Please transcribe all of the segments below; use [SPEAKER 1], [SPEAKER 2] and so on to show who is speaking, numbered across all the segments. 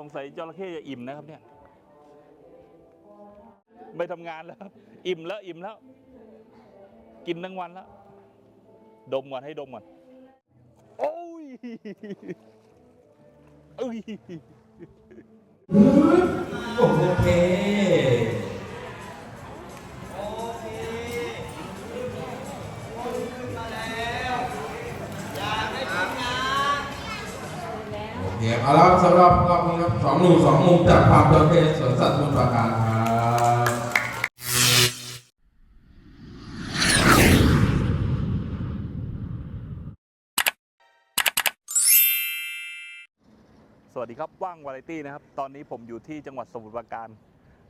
[SPEAKER 1] สงสัยจระเข้จะอิ่มนะครับเนี่ย ไม่ทำงานแล้วครับอิ่มแล้วอิ่มแล้ว กินทั้งวันแล้ว ดมก่อนให้ดมก่อน โอ้ยโอ้ย
[SPEAKER 2] โอเค เอาละสำหรับรอบนี้ครับสองหนุ่มสองมุมจากภาพประเภทสวนสัตว์สมุทรปราการครับ
[SPEAKER 1] สวัสดีครับว่างวาไรตี้นะครับ ตอนนี้ผมอยู่ที่จังหวัดสมุทรปราการ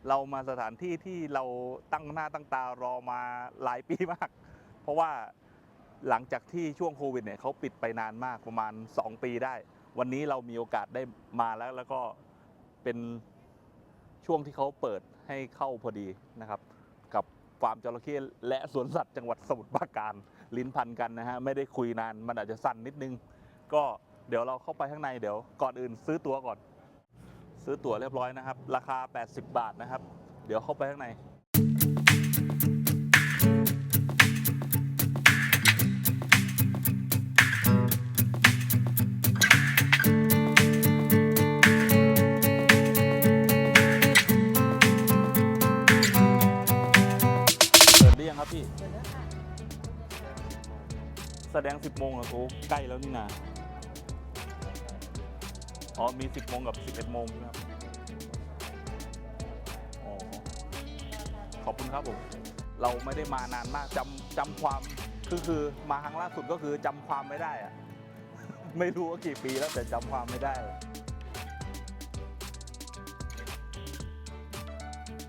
[SPEAKER 1] เรามาสถานที่ที่เราตั้งหน้าตั้งตารอมาหลายปีมาก เพราะว่าหลังจากที่ช่วงโควิดเนี่ยเขาปิดไปนานมากประมาณ 2 ปีได้ วันนี้เรามีโอกาสได้มาแล้วแล้วก็เป็นช่วงที่เขาเปิดให้เข้าพอดีนะครับ กับฟาร์มจระเข้และสวนสัตว์จังหวัดสมุทรปราการลิ้นพันกันนะฮะไม่ได้คุยนานมันอาจจะสั้นนิดนึง ก็เดี๋ยวเราเข้าไปข้างในเดี๋ยวก่อนอื่นซื้อตั๋วก่อน ซื้อตั๋วเรียบร้อยนะครับ ราคา 80 บาทนะครับ เดี๋ยวเข้าไปข้างใน ยังครับพี่แสดง 10โมงเหรอโอ้ใกล้แล้วนี่นาอ๋อมี 10โมงกับ11โมงครับอ๋อขอบคุณครับผม เราไม่ได้มานานมากจำจำความคือคือมาครั้งล่าสุดก็คือจำความไม่ได้อะ ไม่รู้ว่ากี่ปีแล้วแต่จำความไม่ได้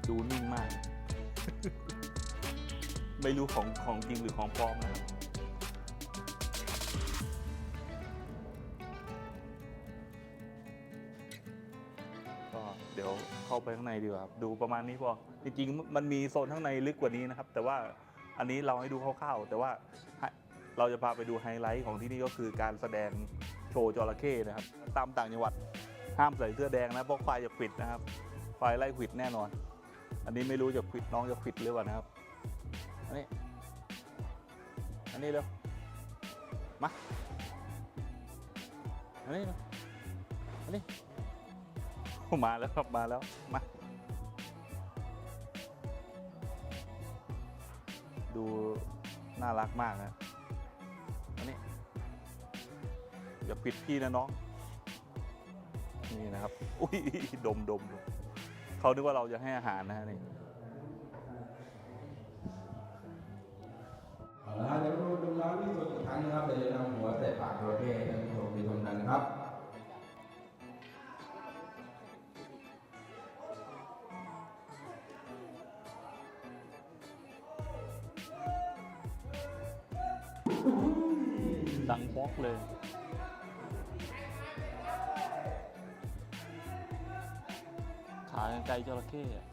[SPEAKER 1] ดูนิ่งมาก ไม่รู้ของของจริงหรือของปลอมนะครับก็เดี๋ยวเข้าไปข้างในดีกว่าครับดูประมาณนี้พอจริงๆมันมีโซนข้างในลึกกว่านี้นะครับ แต่ว่าอันนี้เราให้ดูคร่าวๆแต่ว่าเราจะพาไปดูไฮไลท์ของที่นี่ก็คือการแสดงโชว์จระเข้นะครับ ตามต่างจังหวัดห้ามใส่เสื้อแดงนะเพราะไฟจะปิดนะครับไฟไล่ขิดแน่นอน อันนี้ไม่รู้จะขิดน้องจะขิดหรือเปล่านะครับ อันนี้ อันนี้เร็ว มา อันนี้เร็วอันนี้ มาแล้วครับ มาแล้ว มา ดูน่ารักมากนะอันนี้ อย่าปิดพี่นะน้อง นี่นะครับ อุ้ยดมดมดมเขานึกว่าเราจะให้อาหารนะฮะนี่
[SPEAKER 2] นะครับเดี๋ยวจะนำหัวใส่ปากประเภทท่านผู้ชมไปชมกันนะครับ
[SPEAKER 1] ดังบอกเลยขาไกรจระเข้อะ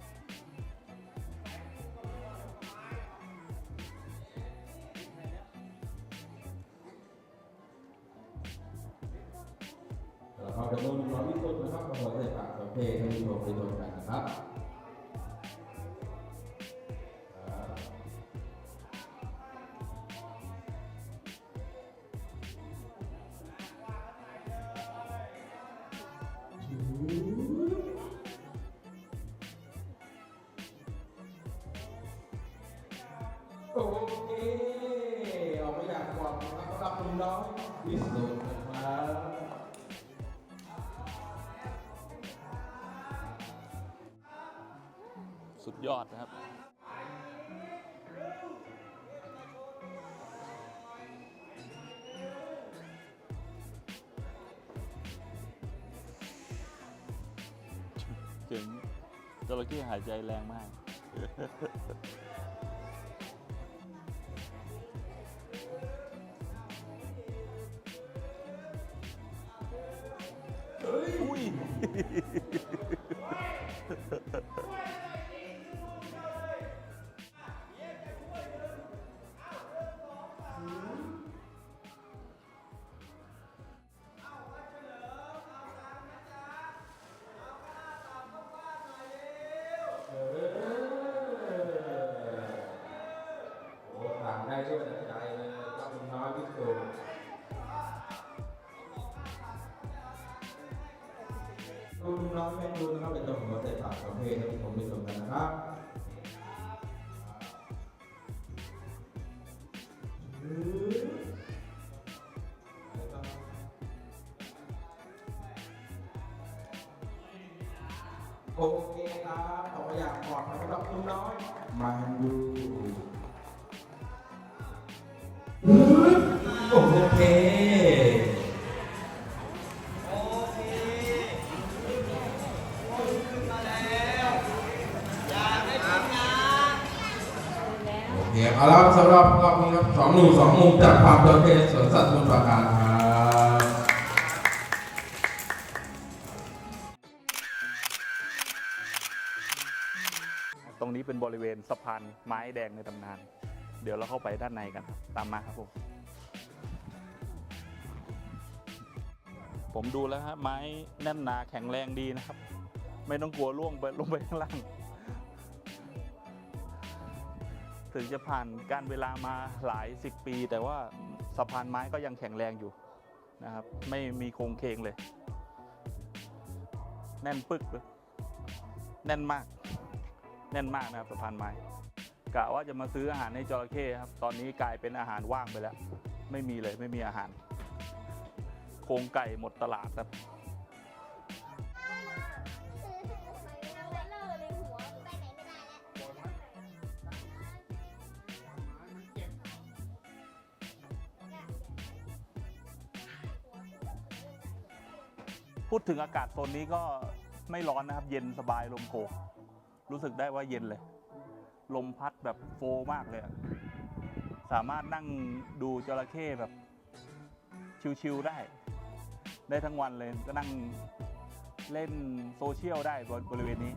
[SPEAKER 2] แล้วก็เดี๋ยวเราดูร้านที่สุดนะครับหัวใส่ปากประเภทท่านผู้ชมไปชมกันนะครับ สุ
[SPEAKER 1] ดยอดนะครับเจ๋งจระเข้หายใจแรงมาก อุ้ย
[SPEAKER 2] ดูลุงน้อยแม่ดูนะครับเป็นตัวของเศรษฐาประเภทที่ผมไปชมกันนะครับโอเค เคเอาละครับสำหรับรอบนี้ครับสองหนุ่มสองมุมจากความตัวเทศสวนสัตว์สมุทรปราการครับ
[SPEAKER 1] ตรงนี้เป็นบริเวณสะพานไม้แดงในตำนาน เดี๋ยวเราเข้าไปด้านในกันครับตามมาครับผม ผมดูแล้วฮะไม้แน่นหนาแข็งแรงดีนะครับ ไม่ต้องกลัวล่วงไปลงไปข้างล่าง ถึงจะผ่านการเวลามาหลายสิบปี แต่ว่าสะพานไม้ก็ยังแข็งแรงอยู่นะครับ ไม่มีโครงเคงเลย แน่นปึกเลยแน่นมาก แน่นมากนะครับสะพานไม้กะว่าจะมาซื้ออาหารให้จระเข้ครับ ตอนนี้กลายเป็นอาหารว่างไปแล้ว ไม่มีเลยไม่มีอาหาร โครงไก่หมดตลาดครับ พูดถึงอากาศโซนนี้ก็ไม่ร้อนนะครับ เย็นสบายลมโกกรู้สึกได้ว่าเย็นเลย ลมพัดแบบโฟมากเลยสามารถนั่งดูจระเข้แบบชิวๆได้ ได้ทั้งวันเลยก็นั่งเล่นโซเชียลได้บนบริเวณนี้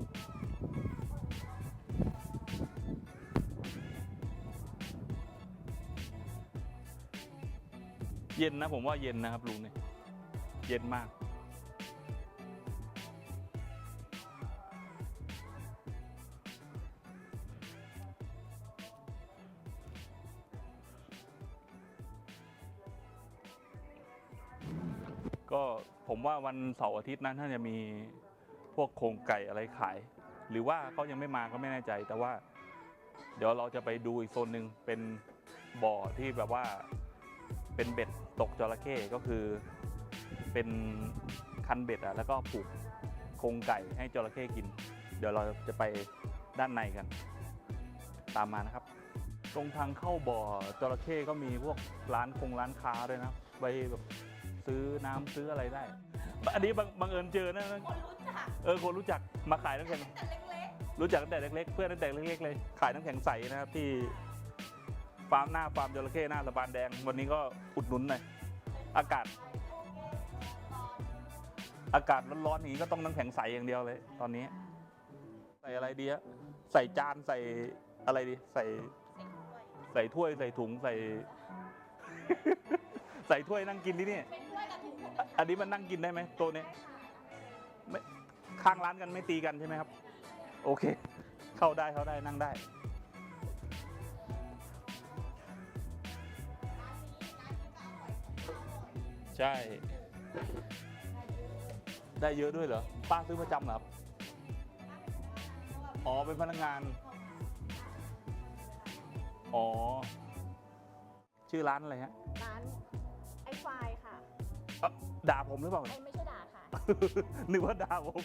[SPEAKER 1] เย็นนะผมว่าเย็นนะครับลุงเนี่ย เย็นมาก ก็ผมว่าวันเสาร์อาทิตย์นั้นท่านจะมีพวกโครงไก่อะไรขาย หรือว่าเขายังไม่มาก็ไม่แน่ใจ แต่ว่า เดี๋ยวเราจะไปดูอีกโซนหนึ่งเป็นบ่อที่แบบว่าเป็นเบ็ดตกจระเข้ก็คือเป็น คันเบ็ดอะแล้วก็ผูกโครงไก่ให้จระเข้กิน เดี๋ยวเราจะไปด้านในกัน ตามมานะครับ ตรงทางเข้าบ่อจระเข้ก็มีพวกร้านคงร้านค้าด้วยนะไปแบบซื้อน้ำซื้ออะไรได้ อันนี้บังบังเอิญเจอนะ
[SPEAKER 3] คนรู้จัก
[SPEAKER 1] เออคนรู้จักมาขายน้ำแข็ง
[SPEAKER 3] แต่เล็ก
[SPEAKER 1] รู้จักตั้งแต่เล็กๆ เพื่อนตั้งแต่เล็กๆเลยขายน้ำแข็งใสนะครับที่ฟาร์มหน้าฟาร์มจระเข้หน้าสะพานแดง วันนี้ก็อุดหนุนหน่อยอากาศ อากาศร้อนๆอย่างนี้ก็ต้องน้ำแข็งใสอย่างเดียวเลย ตอนนี้ ใส่อะไรดีอะใส่จานใส่อะไรดี ใส่
[SPEAKER 3] ๆเซ็งด้วย
[SPEAKER 1] ใส่ถ้วยใส่ถุงใส่ ใส่ถ้วยนั่งกินที่นี่
[SPEAKER 3] เป็นด้วยกับถุง
[SPEAKER 1] อะอันนี้มันนั่งกินได้ไหมโต๊ะนี้ไม่ข้างร้านกันไม่ตีกันใช่ไหมครับ โอเค เข้าได้เข้าได้นั่งได้ใช่ ได้เยอะด้วยเหรอ ป้าซื้อประจำเหรอครับ อ๋อ เป็นพนักงาน อ๋อ ชื่อร้านอะไรฮะ
[SPEAKER 3] ร้านไอไฟค่ะ
[SPEAKER 1] เอ้าด่าผมหรือเปล่า
[SPEAKER 3] ไอไม่ใช่ด่าค่ะ
[SPEAKER 1] นึกว่าด่าผม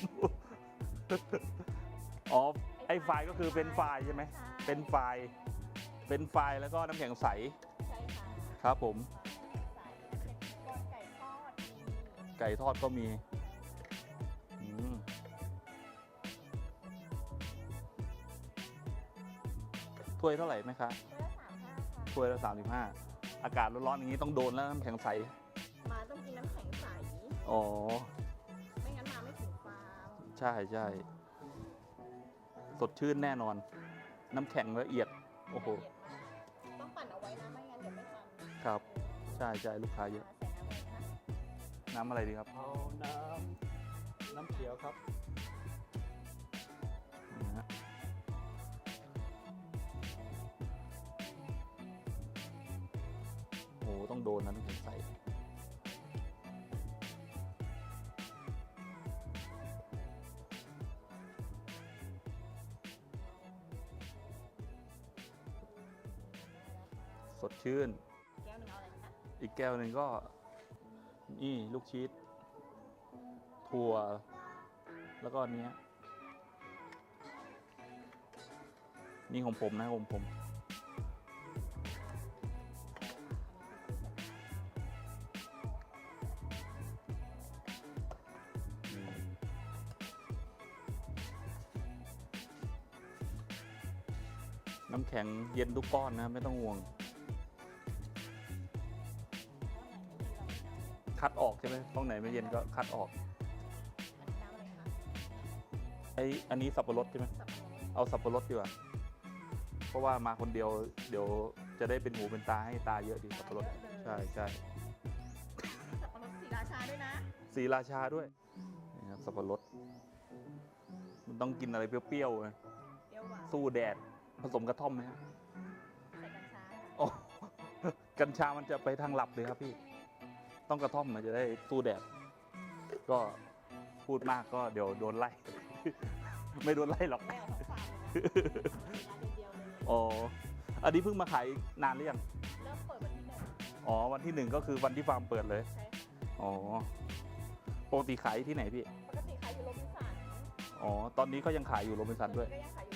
[SPEAKER 1] อ๋อ ไอ้ไฟล์ก็คือเป็นไฟล์ใช่ไหมเป็นไฟล์ เป็นไฟล์แล้วก็น้ำแข็งใส
[SPEAKER 3] ใช่ค่ะ
[SPEAKER 1] ครับผม
[SPEAKER 3] ใส่เป็นก้อนไก่ทอดมี
[SPEAKER 1] ไก่ทอดก็มี ถ้วยเท่าไหร่ไหมคะ
[SPEAKER 3] เพื่อสามห้าค่ะ
[SPEAKER 1] ถ้วยละสามสิบห้าอากาศร้อนๆอย่างนี้ต้องโดนแล้วน้ำแข็งใส
[SPEAKER 3] มาต้องกินน้ำแข็งใส
[SPEAKER 1] อ๋อ
[SPEAKER 3] ไม่งั้นมาไม่ถึงฟาร์ม
[SPEAKER 1] ใช่ใช่สดชื่นแน่นอน น้ำแข็งละเอียด โอ้โห
[SPEAKER 3] ละเอียดมากต้องปั่นเอาไว้นะ ไม่งั้นเดี๋ยวไม่ทัน
[SPEAKER 1] ครับ ใช่ใช่ลูกค้าเยอะ
[SPEAKER 3] ใส่น้ำเลยนะคะ
[SPEAKER 1] น้ำอะไรดีครับ
[SPEAKER 2] เอาน้ำน้ำเขียวครับ
[SPEAKER 1] ดนั้นผมใส่สดชื่น
[SPEAKER 3] อี
[SPEAKER 1] กแก้วหนึ่งก็ นี่ลูกชีสถั่ว แล้วก็อันเนี้ยนี่ของผมนะของผม น้ำแข็งเย็นทุกก้อนนะไม่ต้องห่วง คัดออกใช่ไหมตรงไหนไม่เย็นก็คัดออก
[SPEAKER 3] อันนี้น้ำอะไรคะ
[SPEAKER 1] ไออันนี้สับปะรดใช่ไหม
[SPEAKER 3] สับปะรด
[SPEAKER 1] เอาสับปะรดดีกว่าเพราะว่ามาคนเดียวเดี๋ยวจะได้เป็นหูเป็นตาให้ตาเยอะดีสับปะรดใช่ใช่
[SPEAKER 3] สับปะรดสีราชาด้วยนะ
[SPEAKER 1] สีราชาด้วยนี่ครับสับปะรดมันต้องกินอะไรเปรี้ยวๆไง
[SPEAKER 3] เปรี้ยวหวาน
[SPEAKER 1] สู้แดด ผสมกระท่อมไหมฮะ
[SPEAKER 3] ใส่กัญชาค่ะ
[SPEAKER 1] โอ้กัญชามันจะไปทางหลับเลยครับพี่ ต้องกระท่อมมันจะได้สู้แดด ก็พูดมากก็เดี๋ยวโดนไล่ ไม่โดนไล่หรอก
[SPEAKER 3] ไม่เอาทั้งฟาร์มเลยนะร้านเดียวๆเลย
[SPEAKER 1] อ๋อ อันนี้เพิ่งมาขายนานหรือยัง
[SPEAKER 3] เริ่มเปิดวันที่หนึ่ง
[SPEAKER 1] อ๋อ วันที่หนึ่งก็คือวันที่ฟาร์มเปิดเลย
[SPEAKER 3] ใช่ค่ะ
[SPEAKER 1] อ๋อ ปกติขายที่ไหนพี่
[SPEAKER 3] ปกติขายอยู่โรบินสัน
[SPEAKER 1] อ๋อ ตอนนี้ก็ยังขายอยู่โรบินสันด้วย
[SPEAKER 3] ก็ยังขายอยู่โรบินสันข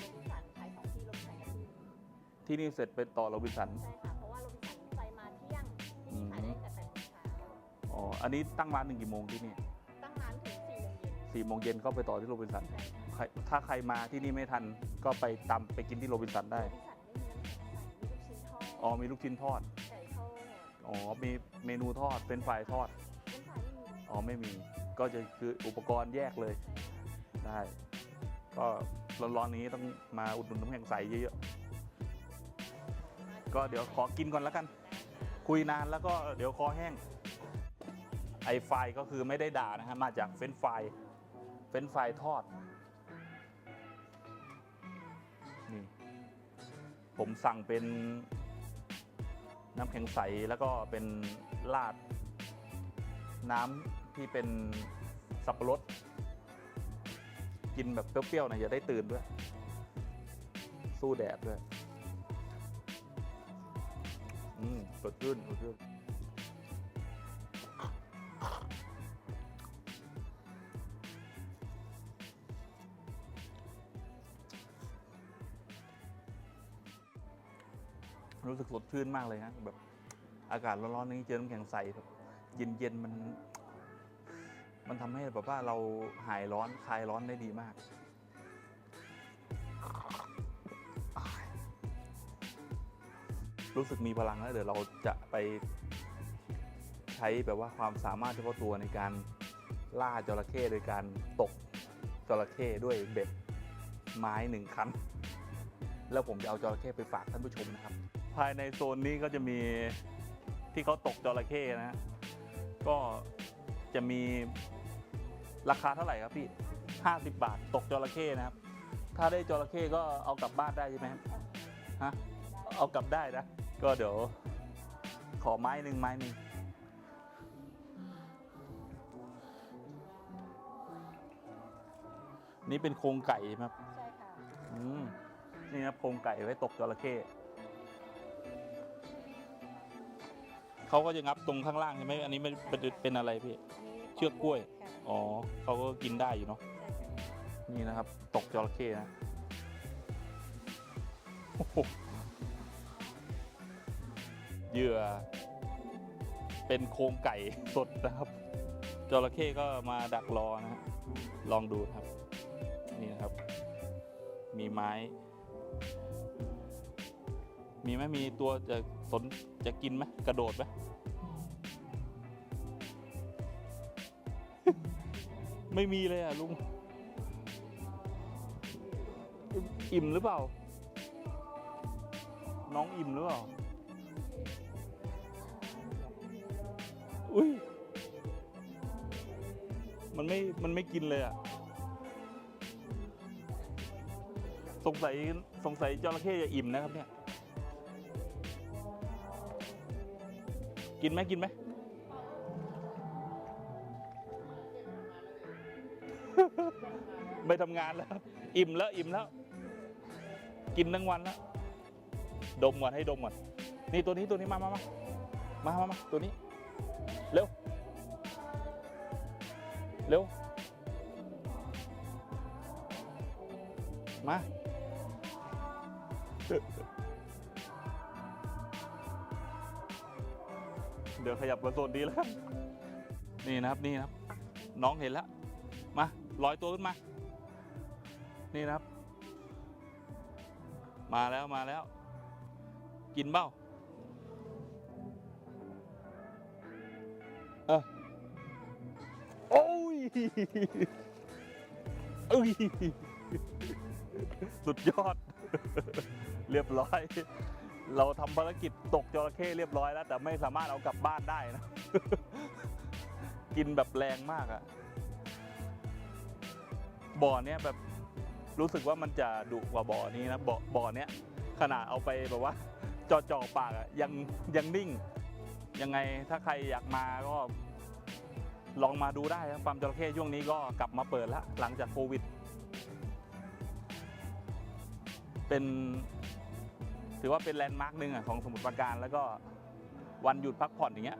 [SPEAKER 3] าย ที่นี่
[SPEAKER 1] เสร็จไปต่อโรบินสัน
[SPEAKER 3] ใช่ค่ะเพราะว่าโรบินสันไปมาเที่ยงที่นี่ขายได้ตั้งแต่แปดโมงเช้า
[SPEAKER 1] อ๋ออันนี้ตั้งร้านหนึ่งกี่โมงที่นี่
[SPEAKER 3] ตั้งร้านถึงสี่โมงเย็น
[SPEAKER 1] สี่โมงเย็นก็ไปต่อที่โรบินสัน
[SPEAKER 3] ใช่ค่ะ
[SPEAKER 1] ใครถ้าใครมาที่นี่ไม่ทันก็ไปตามไปกินที่โรบินสันได้
[SPEAKER 3] โรบินสันไม่มีน้ำแข็งใส่มีลูกชิ้นทอด
[SPEAKER 1] อ๋อมีลูกชิ้นทอด
[SPEAKER 3] ไก่ทอด
[SPEAKER 1] อ๋อมีเมนูทอดเป็นฝ่ายทอด
[SPEAKER 3] เป็นฝ่ายไม่มี
[SPEAKER 1] อ๋อไม่มี ก็จะคืออุปกรณ์แยกเลย
[SPEAKER 3] ใช่ค่ะ
[SPEAKER 1] ได้ ก็ร้อนๆนี้ต้องมาอุดหนุนน้ำแข็งใสเยอะๆ ก็เดี๋ยวขอกินก่อนแล้วกัน คุยนานแล้วก็เดี๋ยวคอแห้ง ไอไฟก็คือไม่ได้ด่านะฮะมาจากเฟนไฟเฟนไฟทอด นี่ ผมสั่งเป็นน้ำแข็งใสแล้วก็เป็นราด น้ำที่เป็นสับปะรด กินแบบเปรี้ยวๆน่อยอย่าได้ตื่นด้วย สู้แดดด้วย อืมสดชื่นสดชื่นรู้สึกสดชื่นมากเลยฮะแบบ อากาศร้อนๆนี้เจอน้ำแข็งใสแบบเย็นๆมัน มันทำให้แบบว่าเราหายร้อนคลายร้อนได้ดีมาก รู้สึกมีพลังแล้วเดี๋ยวเราจะไปใช้แบบว่าความสามารถเฉพาะตัวในการล่าจระเข้โดยการตกจระเข้ด้วยเบ็ดไม้หนึ่งคัน แล้วผมจะเอาจระเข้ไปฝากท่านผู้ชมนะครับ ภายในโซนนี้ก็จะมีที่เขาตกจระเข้นะ ก็จะมีราคาเท่าไหร่ครับพี่ 50 บาทตกจระเข้นะครับ ถ้าได้จระเข้ก็เอากลับบ้านได้ใช่ไหมครับฮะ เอากลับได้นะ ก็เดี๋ยว ขอไม้หนึ่งไม้หนึ่งนี่เป็นโครงไก่ใช่ไหมครับ
[SPEAKER 3] ใช่ค่ะ
[SPEAKER 1] อืมนี่นะครับโครงไก่ไว้ตกจระเข้เขาก็จะงับตรงข้างล่างใช่ไหมอันนี้ไม่เป็นเป็นอะไรพี่
[SPEAKER 3] อันนี้
[SPEAKER 1] เชือกกล้วย
[SPEAKER 3] ค่ะ
[SPEAKER 1] อ๋อเขาก็กินได้อยู่เนาะ
[SPEAKER 3] ใช่ค่ะ
[SPEAKER 1] นี่นะครับ ตกจระเข้นะโอ้โห เหยื่อ เป็นโครงไก่สดนะครับจระเข้ก็มาดักรอนะฮะลองดูครับ นี่นะครับ มีไม้ มีไหมมีตัวจะสนจะกินไหมกระโดดไหมไม่มีเลยอะลุง อิ่มหรือเปล่า น้องอิ่มหรือเปล่า อุ้ย มันไม่ มันไม่กินเลยอะสงสัย สงสัยจระเข้จะอิ่มนะครับเนี่ย กินไหมกินไหม ไม่ทำงานแล้ว อิ่มแล้ว อิ่มแล้ว กินทั้งวันแล้ว ดมก่อนให้ดมก่อน นี่ตัวนี้ตัวนี้มามามามามามาตัวนี้ เร็ว เร็ว มา เดี๋ยวขยับมาโซนดีแล้วกันนี่นะครับนี่นะครับ น้องเห็นแล้ว มาลอยตัวขึ้นมา นี่นะครับ มาแล้วมาแล้ว กินเบ้า เอ้ยสุดยอด เรียบร้อย เราทำภารกิจตกจระเข้เรียบร้อยแล้ว แต่ไม่สามารถเอากลับบ้านได้นะ กินแบบแรงมากอะบ่อเนี้ยแบบรู้สึกว่ามันจะดุกว่าบ่อนี้นะบ่อบ่อเนี้ยขนาดเอาไปแบบว่าจ่อจอๆปากอะยังยังนิ่ง ยังไงถ้าใครอยากมาก็ ลองมาดูได้ครับฟาร์มจระเข้ช่วงนี้ก็กลับมาเปิดแล้วหลังจากโควิด เป็นถือว่าเป็นแลนด์มาร์กหนึ่งอะของสมุทรปราการแล้วก็วันหยุดพักผ่อนอย่างเงี้ย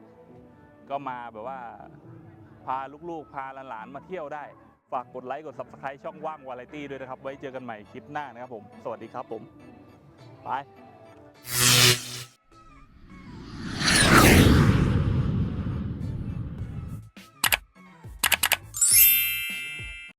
[SPEAKER 1] ก็มาแบบว่าพาลูกๆ พาหลานๆมาเที่ยวได้ ฝากกดไลค์กด subscribe ช่องว่างวาไรตี้ด้วยนะครับ ไว้เจอกันใหม่คลิปหน้านะครับผม สวัสดีครับผม ไป